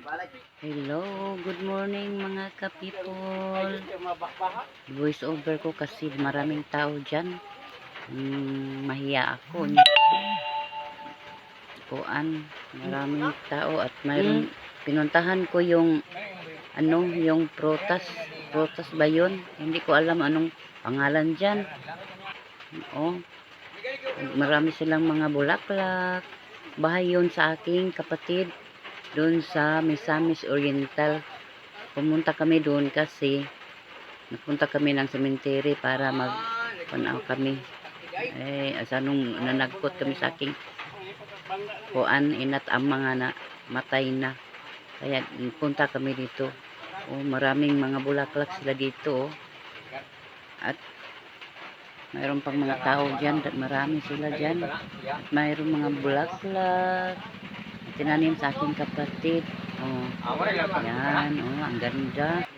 Hello, good morning mga ka-people. Voice over ko kasi maraming tao dyan. Hmm, mahiya ako. Kuan, maraming tao at mayroon pinuntahan ko yung ano, yung protas. Protas ba yun? Hindi ko alam anong pangalan dyan. Oh, marami silang mga bulaklak. Bahay yun sa aking kapatid doon sa Misamis Oriental. Pumunta kami doon kasi napunta kami ng cemetery para mag panaw kami. Eh, asa nung nanagkot kami sa aking kuan inat ang mga na matay na. Kaya punta kami dito. Oh, maraming mga bulaklak sila dito. Oh. At mayroon pang mga tao dyan. Marami sila dyan. At mayroong mga bulaklak tinanim sa aking kapatid. Oh, yan, oh, ang ganda.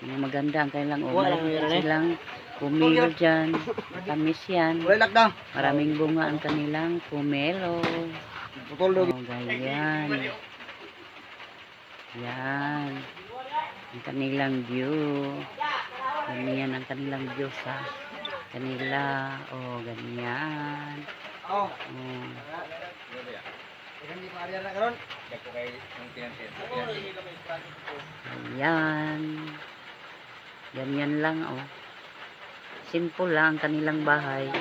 Mga maganda ang kanilang oh, mayroon silang pumilo dyan. Tamis yan. Maraming bunga ang kanilang. Putol Oh, ganyan. Yan. Ang kanilang view. Ganyan ang kanilang view sa kanila. Oh, ganyan. Oh. Oh. Hindi ko ariya na karon. Ayan. Ganyan lang, oh. Simple lang ang kanilang bahay. Oh.